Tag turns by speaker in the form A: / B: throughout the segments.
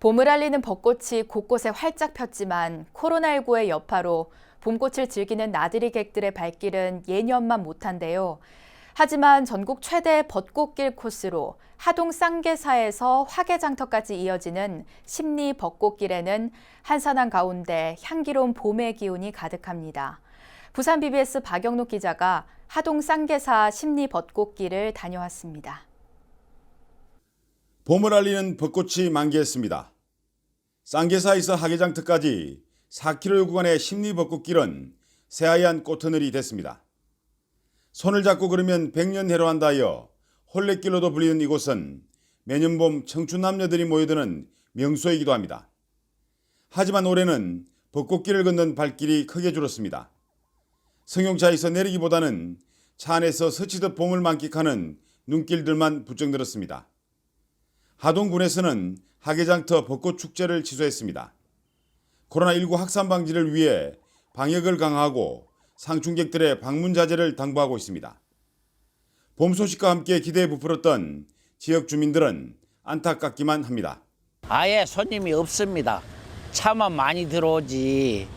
A: 봄을 알리는 벚꽃이 곳곳에 활짝 폈지만 코로나19의 여파로 봄꽃을 즐기는 나들이 객들의 발길은 예년만 못한데요. 하지만 전국 최대 벚꽃길 코스로 하동 쌍계사에서 화개장터까지 이어지는 심리 벚꽃길에는 한산한 가운데 향기로운 봄의 기운이 가득합니다. 부산 BBS 박영록 기자가 하동 쌍계사 심리 벚꽃길을 다녀왔습니다.
B: 봄을 알리는 벚꽃이 만개했습니다. 쌍계사에서 하계장터까지 4km 구간의 심리 벚꽃길은 새하얀 꽃하늘이 됐습니다. 손을 잡고 걸으면 백년해로 한다여 홀레길로도 불리는 이곳은 매년 봄 청춘 남녀들이 모여드는 명소이기도 합니다. 하지만 올해는 벚꽃길을 걷는 발길이 크게 줄었습니다. 승용차에서 내리기보다는 차 안에서 스치듯 봄을 만끽하는 눈길들만 부쩍 늘었습니다. 하동군에서는 하계장터 벚꽃 축제를 취소했습니다. 코로나19 확산 방지를 위해 방역을 강화하고 상충객들의 방문 자제를 당부하고 있습니다. 봄 소식과 함께 기대에 부풀었던 지역 주민들은 안타깝기만 합니다.
C: 아예 손님이 없습니다. 차만 많이 들어오지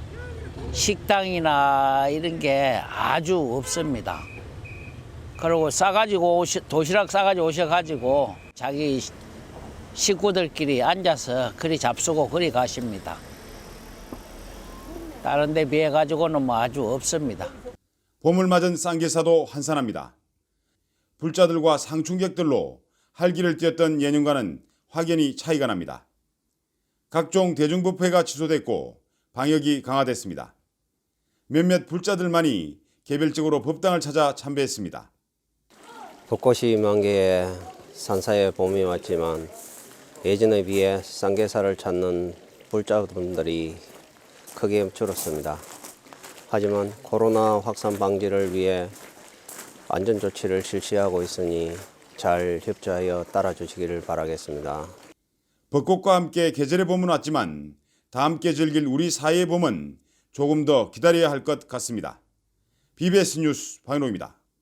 C: 식당이나 이런 게 아주 없습니다. 그리고 싸가지고 오시, 도시락 싸가지고 오셔가지고 자기 시- 식구들끼리 앉아서 그리 잡수고 그리 가십니다. 다른 데 비해 가지고는 뭐 아주 없습니다.
B: 봄을 맞은 쌍계사도 한산합니다. 불자들과 상충객들로 활기를 띄었던 예년과는 확연히 차이가 납니다. 각종 대중부패가 취소됐고 방역이 강화됐습니다. 몇몇 불자들만이 개별적으로 법당을 찾아 참배했습니다.
D: 벚꽃이 만개에 산사에 봄이 왔지만 예전에 비해 쌍계사를 찾는 불자분들이 크게 줄었습니다. 하지만 코로나 확산 방지를 위해 안전 조치를 실시하고 있으니 잘 협조하여 따라주시기를 바라겠습니다.
B: 벚꽃과 함께 계절의 봄은 왔지만 다 함께 즐길 우리 사회의 봄은 조금 더 기다려야 할 것 같습니다. BBS 뉴스 박인호입니다.